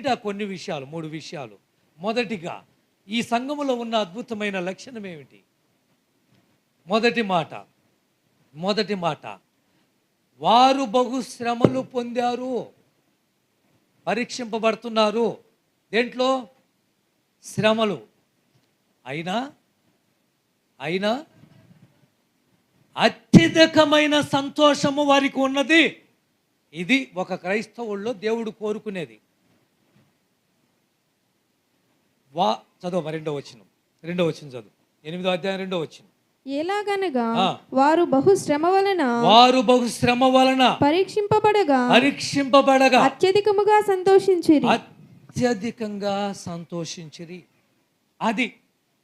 ఏమిటా కొన్ని విషయాలు మూడు విషయాలు. మొదటిగా ఈ సంఘములో ఉన్న అద్భుతమైన లక్షణం ఏమిటి? మొదటి మాట మొదటి మాట వారు బహు శ్రమలు పొందారు పరీక్షింపబడుతున్నారు. దేంట్లో? శ్రమలు. అయినా అయినా అత్యధికమైన సంతోషము వారికి ఉన్నది. ఇది ఒక క్రైస్తవుల్లో దేవుడు కోరుకునేది. వా చదువు రెండో వచ్చిన రెండో వచ్చిన చదువు. ఎనిమిదో అధ్యాయం రెండో వచ్చిన ఎలాగనగా. వారు బహు శ్రమ వలన వారు బహు శ్రమ వలన పరీక్షింపబడగా పరీక్షింపబడగా అత్యధికముగా సంతోషించిరి. అత్యధికంగా సంతోషించిరి. అది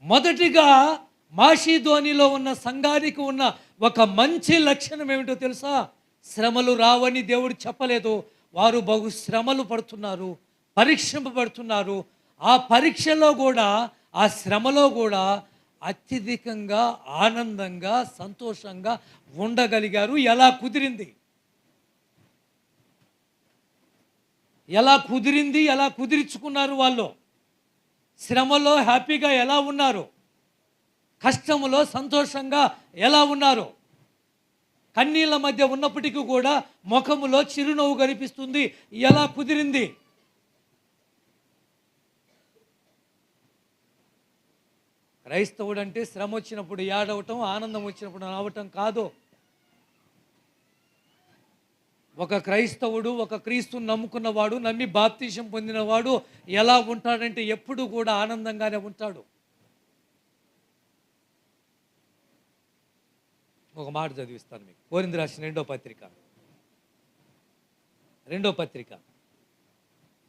మొదటిగా మాషిధోనిలో ఉన్న సంఘానికి ఉన్న ఒక మంచి లక్షణం ఏమిటో తెలుసా? శ్రమలు రావని దేవుడు చెప్పలేదు. వారు బహు శ్రమలు పడుతున్నారు పరీక్షింపబడుతున్నారు ఆ పరీక్షలో కూడా ఆ శ్రమలో కూడా అత్యధికంగా ఆనందంగా సంతోషంగా ఉండగలిగారు. ఎలా కుదిరింది? ఎలా కుదిరింది? ఎలా కుదిరించుకున్నారు వాళ్ళు? శ్రమలో హ్యాపీగా ఎలా ఉన్నారు? కష్టములో సంతోషంగా ఎలా ఉన్నారు? కన్నీళ్ళ మధ్య ఉన్నప్పటికీ కూడా ముఖములో చిరునవ్వు కనిపిస్తుంది. ఎలా కుదిరింది? క్రైస్తవుడు అంటే శ్రమ వచ్చినప్పుడు ఏడవటం ఆనందం వచ్చినప్పుడు నవ్వటం కాదు. ఒక క్రైస్తవుడు ఒక క్రీస్తుని నమ్ముకున్నవాడు నమ్మి బాప్తీసం పొందినవాడు ఎలా ఉంటాడంటే ఎప్పుడు కూడా ఆనందంగానే ఉంటాడు. ఒక మాట చదివిస్తాను మీకు. కోరింది రాసిన రెండో పత్రిక. రెండో పత్రిక.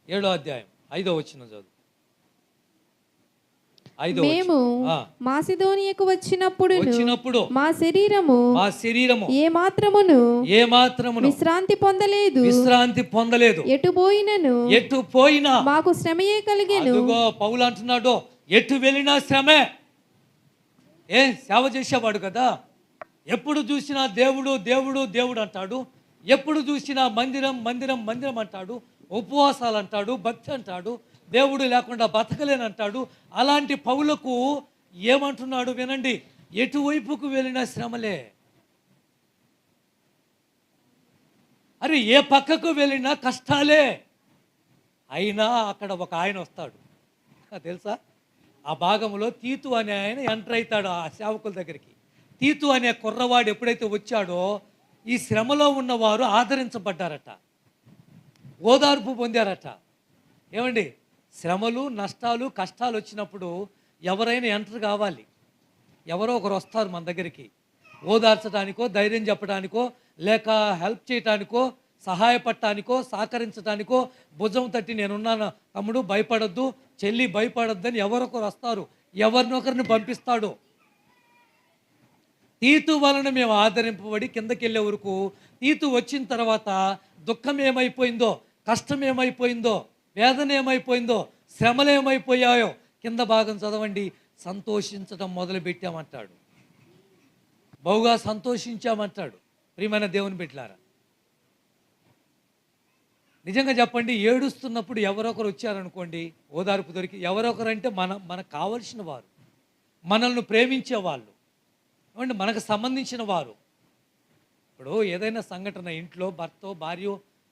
ఏడో అధ్యాయం. ఐదో వచ్చిన చదువు. మేము మాసిదోనియకు వచ్చినప్పుడు వచ్చినప్పుడు మా శరీరము మా శరీరము ఏ మాత్రమును ఏ మాత్రమును విశ్రాంతి పొందలేదు. విశ్రాంతి పొందలేదు. ఎటు పోయినను ఎటు పోయినా మాకు శ్రమయే కలిగెను. అదుగో పౌలు అంటున్నాడు ఎటు వెళ్ళినా శ్రమే. ఏ సేవ చేసేవాడు కదా. ఎప్పుడు చూసినా దేవుడు దేవుడు దేవుడు అంటాడు. ఎప్పుడు చూసినా మందిరం మందిరం మందిరం అంటాడు. ఉపవాసాలు అంటాడు భక్తి అంటాడు. దేవుడు లేకుండా బతకలేనంటాడు. అలాంటి పౌలకు ఏమంటున్నాడు వినండి. ఎటువైపుకు వెళ్ళినా శ్రమలే. అరే ఏ పక్కకు వెళ్ళినా కష్టాలే. అయినా అక్కడ ఒక ఆయన వస్తాడు. తెలుసా? ఆ భాగంలో తీతు అనే ఆయన ఎంటర్ అవుతాడు ఆ సేవకుల దగ్గరికి. తీతు అనే కుర్రవాడు ఎప్పుడైతే వచ్చాడో ఈ శ్రమలో ఉన్నవారు ఆదరించబడ్డారట. ఓదార్పు పొందారట. ఏమండి? శ్రమలు నష్టాలు కష్టాలు వచ్చినప్పుడు ఎవరైనా ఎంటర్ కావాలి. ఎవరో ఒకరు వస్తారు మన దగ్గరికి. ఓదార్చడానికో ధైర్యం చెప్పడానికో లేక హెల్ప్ చేయటానికో సహాయపడటానికో సహకరించడానికో భుజం తట్టి నేనున్నాను తమ్ముడు భయపడొద్దు. చెల్లి భయపడొద్దని ఎవరొకరు వస్తారు. ఎవరినొకరిని పంపిస్తాడు. తీతు వలన మేము ఆదరింపబడి కిందకి వెళ్ళే వరకు తీతు వచ్చిన తర్వాత దుఃఖం ఏమైపోయిందో కష్టం ఏమైపోయిందో వేదన ఏమైపోయిందో శ్రమలు ఏమైపోయాయో కింద భాగం చదవండి. సంతోషించడం మొదలు పెట్టామంటాడు బహుగా సంతోషించామంటాడు. ప్రియమైన దేవుని బిడ్డలారా నిజంగా చెప్పండి ఏడుస్తున్నప్పుడు ఎవరొకరు వచ్చారనుకోండి ఓదార్పు దొరికి ఎవరొకరు అంటే మన మనకు కావలసిన వారు మనల్ని ప్రేమించే వాళ్ళు ఏమంటే మనకు సంబంధించిన వారు. ఇప్పుడు ఏదైనా సంఘటన ఇంట్లో భర్త భార్య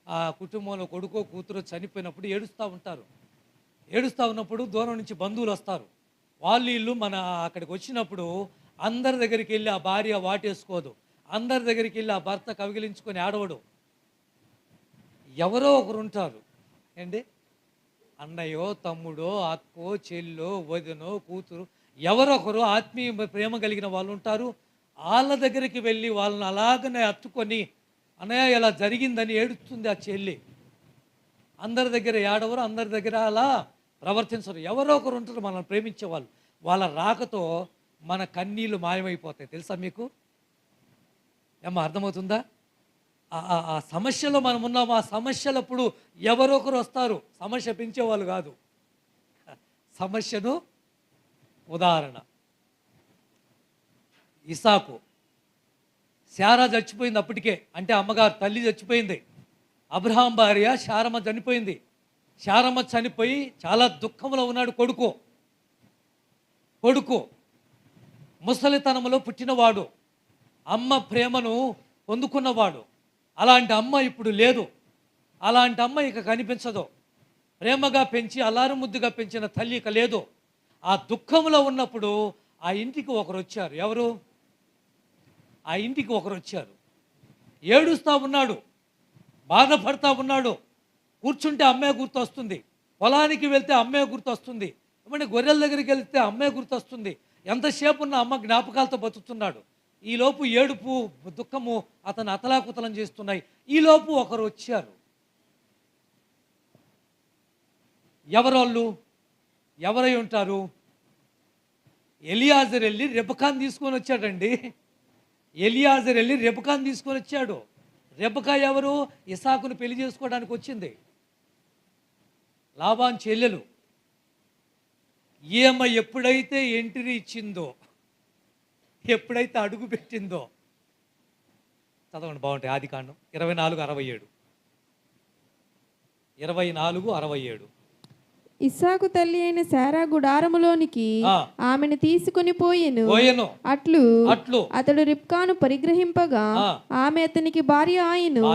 ఆ కుటుంబంలో కొడుకో కూతురు చనిపోయినప్పుడు ఏడుస్తూ ఉంటారు. ఏడుస్తూ ఉన్నప్పుడు దూరం నుంచి బంధువులు వస్తారు. వాళ్ళు వీళ్ళు మన అక్కడికి వచ్చినప్పుడు అందరి దగ్గరికి వెళ్ళి ఆ భార్య వాటేసుకోదు. అందరి దగ్గరికి వెళ్ళి ఆ భర్త కవిగిలించుకొని ఆడవడు. ఎవరో ఒకరు ఉంటారు. ఏంటి? అన్నయ్యో తమ్ముడో అక్కో చెల్లో వదినో కూతురు ఎవరొకరు ఆత్మీయ ప్రేమ కలిగిన వాళ్ళు ఉంటారు. వాళ్ళ దగ్గరికి వెళ్ళి వాళ్ళని అలాగనే అత్తుకొని అన్నయ్య ఇలా జరిగిందని ఏడుస్తుంది ఆ చెల్లి. అందరి దగ్గర ఏడవరు అందరి దగ్గర అలా ప్రవర్తించరు. ఎవరో ఒకరు ఉంటారు మనల్ని ప్రేమించే వాళ్ళు. వాళ్ళ రాకతో మన కన్నీళ్ళు మాయమైపోతాయి. తెలుసా మీకు? ఏమో అర్థమవుతుందా? ఆ- సమస్యలో మనం ఉన్నాం. ఆ సమస్యలప్పుడు ఎవరొకరు వస్తారు. సమస్య పెంచేవాళ్ళు కాదు. సమస్యను ఉదాహరణ. ఇసాకు శారా చచ్చిపోయింది అప్పటికే. అంటే అమ్మగారు తల్లి చచ్చిపోయింది. అబ్రహాం భార్య శారమ్మ చనిపోయింది. శారమ్మ చనిపోయి చాలా దుఃఖంలో ఉన్నాడు కొడుకు. కొడుకు ముసలితనంలో పుట్టినవాడు. అమ్మ ప్రేమను పొందుకున్నవాడు. అలాంటి అమ్మ ఇప్పుడు లేదు. అలాంటి అమ్మ ఇక కనిపించదు. ప్రేమగా పెంచి అలారు ముద్దుగా పెంచిన తల్లి ఇక లేదు. ఆ దుఃఖంలో ఉన్నప్పుడు ఆ ఇంటికి ఒకరు వచ్చారు. ఎవరు? ఆ ఇంటికి ఒకరు వచ్చారు. ఏడుస్తూ ఉన్నాడు. బాధపడతా ఉన్నాడు. కూర్చుంటే అమ్మే గుర్తొస్తుంది. పొలానికి వెళ్తే అమ్మే గుర్తొస్తుంది. ఏమంటే గొర్రెల దగ్గరికి వెళ్తే అమ్మే గుర్తొస్తుంది. ఎంతసేపు ఉన్న అమ్మ జ్ఞాపకాలతో బతుకుతున్నాడు. ఈలోపు ఏడుపు దుఃఖము అతను అతలాకుతలం చేస్తున్నాయి. ఈలోపు ఒకరు వచ్చారు. ఎవరోళ్ళు? ఎవరై ఉంటారు? ఎలియాజర్ వెళ్ళి రెబకాన్ తీసుకొని వచ్చాడండి. ఎలియాజర్ వెళ్ళి రెబకాని తీసుకొని వచ్చాడు. రెబకా ఎవరు? ఇసాకును పెళ్ళి చేసుకోవడానికి వచ్చింది. లాభాన్ చెల్లెలు. ఈమె ఎప్పుడైతే ఎంట్రీ ఇచ్చిందో ఎప్పుడైతే అడుగు పెట్టిందో చదవండి బాగుంటాయి. ఆది కాండం. ఇరవై నాలుగు అరవై ఏడు. ఇరవై నాలుగు అరవై ఏడు. ఇస్సాకు తల్లి అయిన శారా గుడారములోనికి. ఆమెను తీసుకుని పోయెను. పోయెను. అట్లు అట్లు. అతడు రిప్కాను పరిగ్రహింపగా. ఆమె అతనికి భార్య ఆయను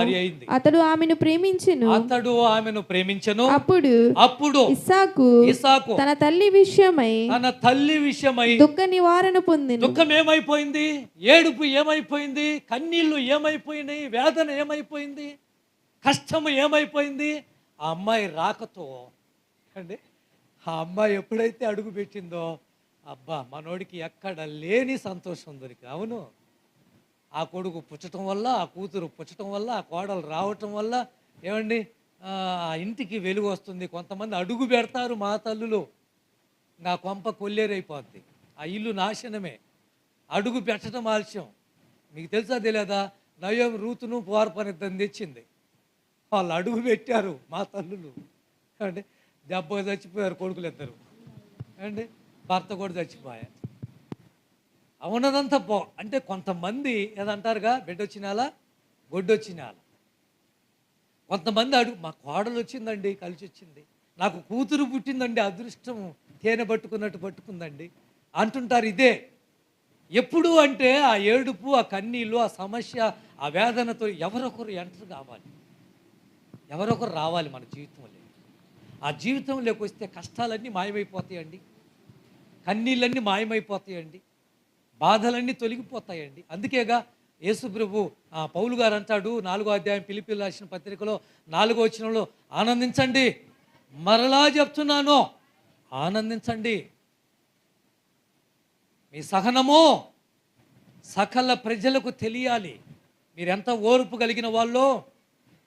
అతడు ఆమెను ప్రేమించెను. అతడు ఆమెను ప్రేమించను. అప్పుడు అప్పుడు ఇస్సాకు ఇసాకు తన తల్లి విషయమై తన తల్లి విషయమై దుఃఖ నివారణ పొందిను. దుఃఖం ఏమైపోయింది? ఏడుపు ఏమైపోయింది? కన్నీళ్ళు ఏమైపోయినాయి? వేదన ఏమైపోయింది? కష్టము ఏమైపోయింది? ఆ అమ్మాయి రాకతో అండి ఆ అమ్మాయి ఎప్పుడైతే అడుగు పెట్టిందో అబ్బా మనోడికి ఎక్కడ లేని సంతోషం దొరికి అవును. ఆ కొడుకు పుచ్చటం వల్ల ఆ కూతురు పుచ్చటం వల్ల ఆ కోడలు రావటం వల్ల ఏమండి? ఆ ఇంటికి వెలుగు వస్తుంది. కొంతమంది అడుగు పెడతారు మా తల్లులు. నా కొంప కొల్లేరైపోద్ది. ఆ ఇల్లు నాశనమే. అడుగు పెట్టడం ఆలస్యం. మీకు తెలుసా తెలియదా? నయం రూతును పోర్పనిద్దని తెచ్చింది. వాళ్ళు అడుగు పెట్టారు మా తల్లులు. అంటే దెబ్బ చచ్చిపోయారు కొడుకులు ఇద్దరు అండి భర్త కూడా చచ్చిపోయా. అవునదంతా పో అంటే కొంతమంది ఏదంటారుగా? బిడ్డ వచ్చినాలా గొడ్డు వచ్చినాలా కొంతమంది అడుగు మా కోడలు వచ్చిందండి కలిసి వచ్చింది నాకు కూతురు పుట్టిందండి అదృష్టం తేనె పట్టుకున్నట్టు పట్టుకుందండి. అంటుంటారు ఇదే. ఎప్పుడు అంటే ఆ ఏడుపు ఆ కన్నీళ్ళు ఆ సమస్య ఆ వేదనతో ఎవరొకరు ఎంటర్ కావాలి. ఎవరొకరు రావాలి మన జీవితంలో. ఆ జీవితంలోకి వస్తే కష్టాలన్నీ మాయమైపోతాయండి. కన్నీళ్ళన్నీ మాయమైపోతాయండి. బాధలన్నీ తొలగిపోతాయండి. అందుకేగా యేసుప్రభు ఆ, పౌలు గారు అంటాడు నాలుగో అధ్యాయం పిలిపి రాసిన పత్రికలో నాలుగో వచ్చినంలో ఆనందించండి. మరలా చెప్తున్నాను ఆనందించండి. మీ సహనము సకల ప్రజలకు తెలియాలి. మీరెంత ఓర్పు కలిగిన వాళ్ళో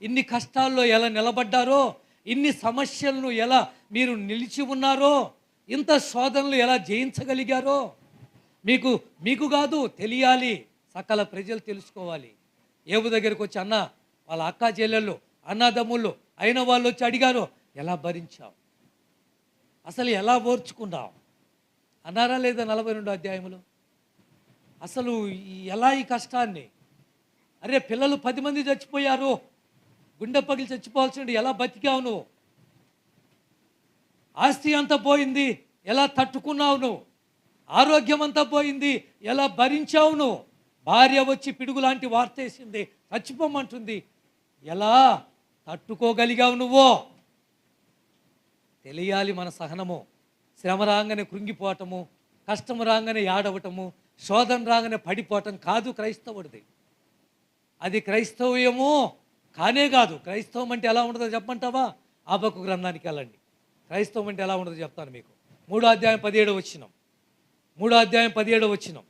ఇన్ని కష్టాల్లో ఎలా నిలబడ్డారో ఇన్ని సమస్యలను ఎలా మీరు నిలిచి ఉన్నారో ఇంత శోధనలు ఎలా జయించగలిగారో మీకు మీకు కాదు తెలియాలి సకల ప్రజలు తెలుసుకోవాలి. ఏవు దగ్గరికి వచ్చి అన్న వాళ్ళ అక్క చెల్లెళ్ళు అన్నదమ్ముళ్ళు అయిన వాళ్ళు వచ్చి అడిగారు ఎలా భరించావు? అసలు ఎలా ఓర్చుకున్నావు? అన్నారా లేదా నలభై రెండు అధ్యాయములు? అసలు ఎలా ఈ కష్టాన్ని? అరే పిల్లలు పది మంది చచ్చిపోయారు గుండె పగిలి చచ్చిపోవాల్సింది ఎలా బతికావు నువ్వు ఆస్తి అంతా పోయింది ఎలా తట్టుకున్నావు నువ్వు ఆరోగ్యం అంతా పోయింది ఎలా భరించావు నువ్వు భార్య వచ్చి పిడుగు లాంటి వార్తేసింది చచ్చిపోమంటుంది. ఎలా తట్టుకోగలిగావు నువ్వు? తెలియాలి మన సహనము. శ్రమ రాగానే కృంగిపోవటము కష్టం రాగానే ఏడవటము శోధన రాగానే పడిపోవటం కాదు క్రైస్తవుడిది. అది క్రైస్తవ్యము. కానే కాదు క్రైస్తవం అంటే ఎలా ఉండదో చెప్పమంటావా? ఆబకు గ్రంథానికి వెళ్ళండి. క్రైస్తవం అంటే ఎలా ఉండదో చెప్తాను మీకు. మూడో అధ్యాయం పదిహేడు వచ్చినాం మూడో అధ్యాయం పదిహేడు వచ్చినాం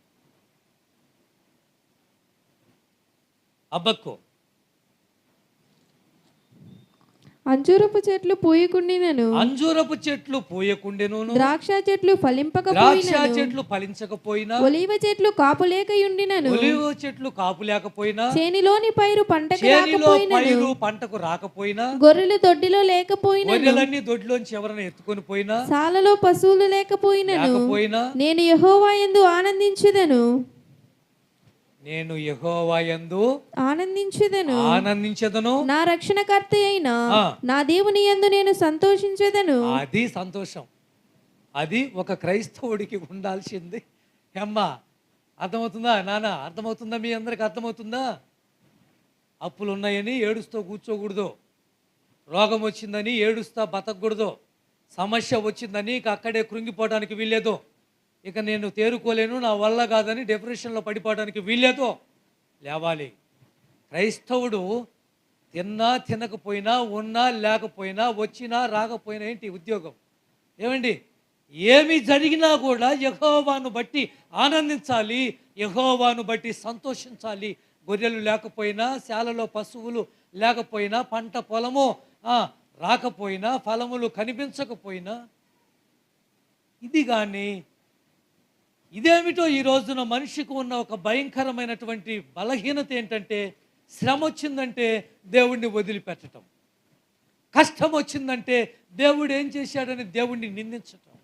అబ్బక్కు. అంజూరపు చెట్లు పూయకుండినను. అంజూరపు చెట్లు పూయకుండెను ద్రాక్ష చెట్లు ద్రాక్ష ఫలింపకపోయినను చెట్లు ఫలించకపోయినా. ఒలీవ చెట్లు కాపులేకయుండినను. ఒలివ చెట్లు కాపు లేకపోయినా చేనిలోని పైరు పంటకు చేనిలో రాకపోయినను. పైరు పంటకు రాకపోయినా. గొర్రెలు దొడ్డిలో లేకపోయినను. గొర్రెలన్నీ దొడ్లోంచి ఎవరైనా ఎత్తుకొని పోయినా. సాలలో పశువులు లేకపోయినను. లేకపోయినా. నేను యెహోవా యందు ఆనందించుదను. నేను యెహోవా యందు ఆనందించెదను. ఆనందించదను. నా రక్షణకర్త అయిన. నా దేవుని యందు నేను సంతోషించెదను. అది సంతోషం. అది ఒక క్రైస్తవుడికి ఉండాల్సింది. అమ్మ అర్థమవుతుందా? నాన్న అర్థమవుతుందా మీ అందరికి? అర్థమవుతుందా? అప్పులు ఉన్నాయని ఏడుస్తూ కూర్చోకూడదు. రోగం వచ్చిందని ఏడుస్తా బతకూడదు. సమస్య వచ్చిందని ఇక అక్కడే కృంగిపోవడానికి వీల్లేదు. ఇక నేను తేరుకోలేను నా వల్ల కాదని డిప్రెషన్లో పడిపోవడానికి వీల్లేదు. లేవాలి. క్రైస్తవుడు తిన్నా తినకపోయినా ఉన్నా లేకపోయినా వచ్చినా రాకపోయినా ఏంటి ఉద్యోగం? ఏమండి? ఏమి జరిగినా కూడా యహోవాను బట్టి ఆనందించాలి యహోవాను బట్టి సంతోషించాలి. గొర్రెలు లేకపోయినా శాలలో పశువులు లేకపోయినా పంట పొలము రాకపోయినా ఫలములు కనిపించకపోయినా ఇది కానీ ఇదేమిటో ఈ రోజున మనిషికి ఉన్న ఒక భయంకరమైనటువంటి బలహీనత ఏంటంటే శ్రమ వచ్చిందంటే దేవుణ్ణి వదిలిపెట్టడం కష్టం వచ్చిందంటే దేవుడు ఏం చేశాడని దేవుణ్ణి నిందించటం.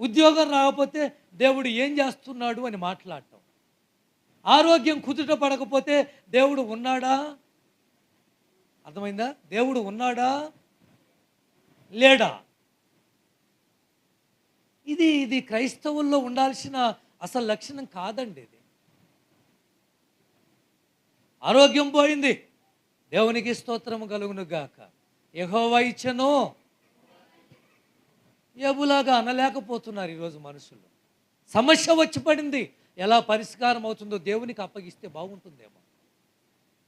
ఉద్యోగం రాకపోతే దేవుడు ఏం చేస్తున్నాడు అని మాట్లాడటం. ఆరోగ్యం కుదుట పడకపోతే దేవుడు ఉన్నాడా? అర్థమైందా? దేవుడు ఉన్నాడా? లేడా? ఇది ఇది క్రైస్తవుల్లో ఉండాల్సిన అసలు లక్షణం కాదండి ఇది. ఆరోగ్యం పోయింది. దేవునికి స్తోత్రము కలుగును గాక యెహోవా ఇచ్చను. ఎబులాగా అనలేకపోతున్నారు ఈరోజు మనుషులు. సమస్య వచ్చి పడింది. ఎలా పరిష్కారం అవుతుందో దేవునికి అప్పగిస్తే బాగుంటుందేమో.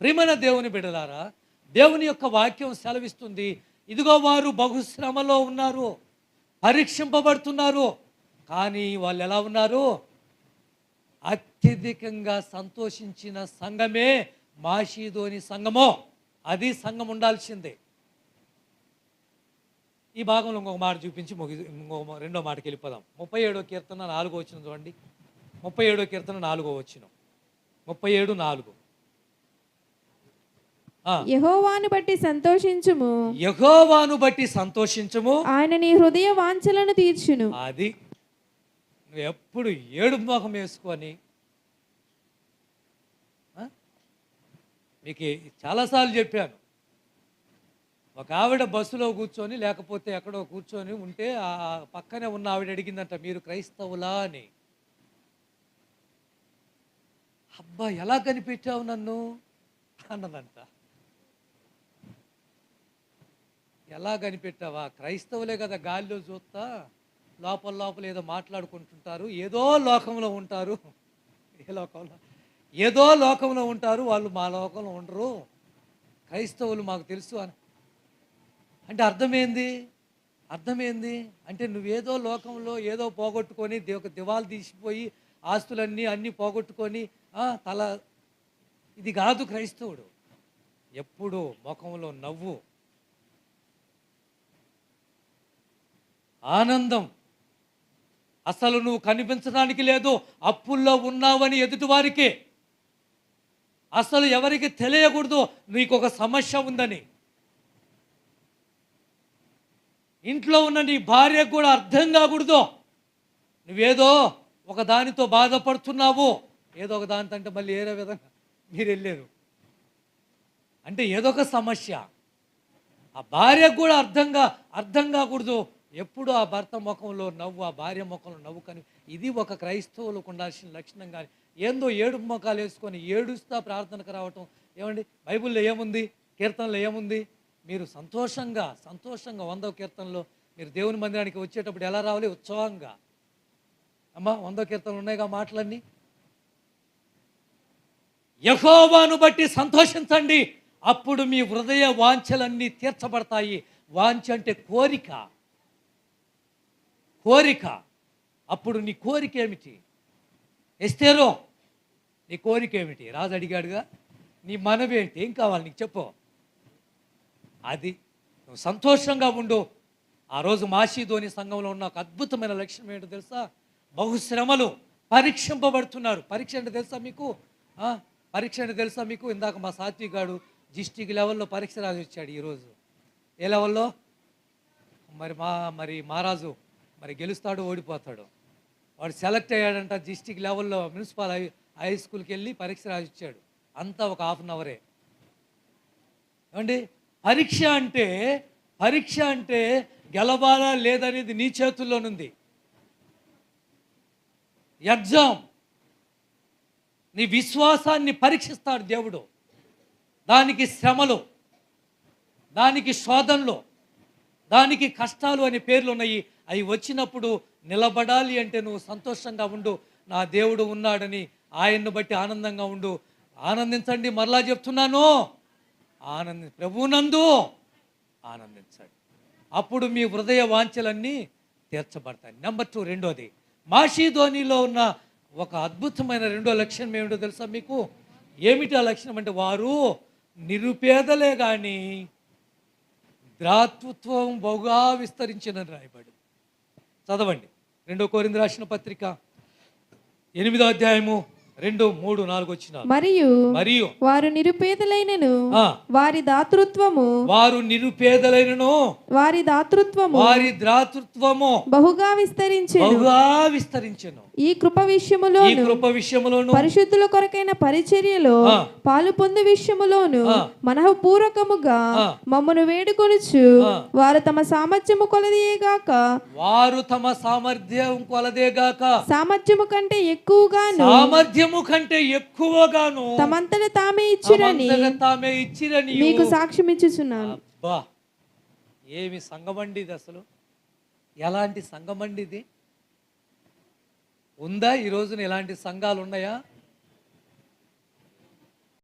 ప్రియమైన దేవుని బిడలారా దేవుని యొక్క వాక్యం సెలవిస్తుంది. ఇదిగో వారు బహుశ్రమలో ఉన్నారు. పరీక్షింపబడుతున్నారు. కానీ వాళ్ళు ఎలా ఉన్నారు? అత్యధికంగా సంతోషించిన సంఘమే మాషీదోని సంఘమో. అది సంఘం ఉండాల్సిందే. ఈ భాగంలో ఇంకొక మాట చూపించి ముగి రెండో మాటకి వెళ్ళిపోదాం. ముప్పై ఏడో కీర్తన నాలుగో వచ్చిన చూడండి. ముప్పై ఏడో కీర్తన నాలుగో వచ్చిన. ముప్పై ఏడు నాలుగు. యహోవాను బట్టి సంతోషించుము. యెహోవాను బట్టి సంతోషించము. ఆయన నీ హృదయ వాంఛలను తీర్చును. అది నువ్వు ఎప్పుడు ఏడు మొహం వేసుకొని? మీకు చాలాసార్లు చెప్పాను. ఒక ఆవిడ బస్సులో కూర్చొని లేకపోతే ఎక్కడో కూర్చొని ఉంటే ఆ పక్కనే ఉన్న ఆవిడ అడిగిందంట మీరు క్రైస్తవులా? అని. అబ్బా ఎలా కనిపెట్టావు నన్ను? అన్నదంట. ఎలా కనిపెట్టావా? క్రైస్తవులే కదా గాలిలో చూస్తా లోపల లోపల ఏదో మాట్లాడుకుంటుంటారు ఏదో లోకంలో ఉంటారు. ఏ లోకంలో? ఏదో లోకంలో ఉంటారు వాళ్ళు మా లోకంలో ఉండరు. క్రైస్తవులు మాకు తెలుసు అని. అంటే అర్థమైంది? అర్థమైంది? అంటే నువ్వేదో లోకంలో ఏదో పోగొట్టుకొని ఒక దివాలు తీసిపోయి ఆస్తులన్నీ అన్నీ పోగొట్టుకొని తల ఇది కాదు క్రైస్తవుడు. ఎప్పుడు ముఖంలో నవ్వు. ఆనందం. అసలు నువ్వు కనిపించడానికి లేదు అప్పుల్లో ఉన్నావని ఎదుటివారికి. అసలు ఎవరికి తెలియకూడదు నీకు ఒక సమస్య ఉందని. ఇంట్లో ఉన్న నీ భార్యకు కూడా అర్థం కాకూడదు. నువ్వేదో ఒక దానితో బాధపడుతున్నావు. ఏదో ఒక దానితో అంటే మళ్ళీ ఏదో విధంగా మీరు వెళ్ళారు. అంటే ఏదో ఒక సమస్య. ఆ భార్యకు కూడా అర్థంగా అర్థం కాకూడదు. ఎప్పుడు ఆ భర్త ముఖంలో నవ్వు ఆ భార్య ముఖంలో నవ్వు కానీ ఇది ఒక క్రైస్తవులకు ఉండాల్సిన లక్షణం కానీ ఏందో ఏడు ముఖాలు వేసుకొని ఏడుస్తా ప్రార్థనకు రావటం. ఏమండి? బైబిల్లో ఏముంది? కీర్తనలో ఏముంది? మీరు సంతోషంగా సంతోషంగా వందో కీర్తనలో మీరు దేవుని మందిరానికి వచ్చేటప్పుడు ఎలా రావాలి? ఉత్సవంగా అమ్మా వందో కీర్తనలు ఉన్నాయిగా మాటలన్నీ? యహోవాను బట్టి సంతోషించండి. అప్పుడు మీ హృదయ వాంఛలన్నీ తీర్చబడతాయి. వాంఛ అంటే కోరిక. కోరిక. అప్పుడు నీ కోరిక ఏమిటి ఎస్తేరో నీ కోరిక ఏమిటి రాజు అడిగాడుగా నీ మనవేంటి ఏం కావాలి నీకు చెప్పు. అది నువ్వు సంతోషంగా ఉండు. ఆ రోజు మాషీధోని సంఘంలో ఉన్న ఒక అద్భుతమైన లక్ష్యం ఏంటో తెలుసా? బహుశ్రమలు పరీక్షింపబడుతున్నారు. పరీక్ష అంటే తెలుసా మీకు? పరీక్ష అంటే తెలుసా మీకు? ఇందాక మా సాత్విక్ గాడు డిస్టిక్ లెవెల్లో పరీక్ష రాసి వచ్చాడు ఈరోజు. ఏ లెవెల్లో? మరి మా మరి మహారాజు మరి గెలుస్తాడు ఓడిపోతాడు. వాడు సెలెక్ట్ అయ్యాడంట డిస్టిక్ లెవెల్లో మున్సిపల్ హై హై స్కూల్కి వెళ్ళి పరీక్ష రాసిచ్చాడు. అంతా ఒక హాఫ్ అన్ అవరే. ఏమండి? పరీక్ష అంటే పరీక్ష అంటే గెలవాలా లేదనేది నీ చేతుల్లోనుంది. ఎగ్జామ్. నీ విశ్వాసాన్ని పరీక్షిస్తాడు దేవుడు. దానికి శ్రమలు. దానికి శోధనలు. దానికి కష్టాలు అనే పేర్లు ఉన్నాయి అవి వచ్చినప్పుడు నిలబడాలి అంటే నువ్వు సంతోషంగా ఉండు. నా దేవుడు ఉన్నాడని ఆయన్ను బట్టి ఆనందంగా ఉండు. ఆనందించండి మరలా చెప్తున్నాను. ఆనంది ప్రభునందు ఆనందించండి. అప్పుడు మీ హృదయ వాంఛలన్నీ తీర్చబడతాయి. నెంబర్ టూ రెండోది మాషీధోనిలో ఉన్న ఒక అద్భుతమైన రెండో లక్షణం ఏమిటో తెలుసా మీకు? ఏమిటి ఆ లక్షణం అంటే వారు నిరుపేదలే కానీ ద్రాతృత్వం బహుగా విస్తరించిన రాయబడి చదవండి. రెండో కోరింది రాసిన పత్రిక ఎనిమిదో అధ్యాయము రెండు మూడు నాలుగు వచ్చిన మరియు మరియు వారు నిరుపేదలైనను వారి దాతృత్వము వారు నిరుపేదలైనను వారి దాతృత్వము వారి ద్రాతృత్వము బహుగా విస్తరించెను. బహుగా విస్తరించెను. ఈ కృప విషయములో ఈ కృప విషయములోను పరిశుద్ధుల కొరకైన పరిచర్యలో. పాలు పొందు విషయములోను. మనఃపూర్వకముగా. మమ్మను వేడుకొనుచు. వారు తమ సామర్థ్యము కొలదియేగాక వారు తమ సామర్థ్యం కొలదేగాక సామర్థ్యము కంటే ఎక్కువగాను సామర్థ్యము కంటే ఎక్కువగాను తమంతట తామే ఇచ్చిరని తామే ఇచ్చిరని మీకు సాక్ష్యం ఇచ్చుచున్నాను ఏమి సంఘమండి ఇది అసలు ఎలాంటి సంఘమండి ఇది ఉందా? ఈ రోజున ఇలాంటి సంఘాలు ఉన్నాయా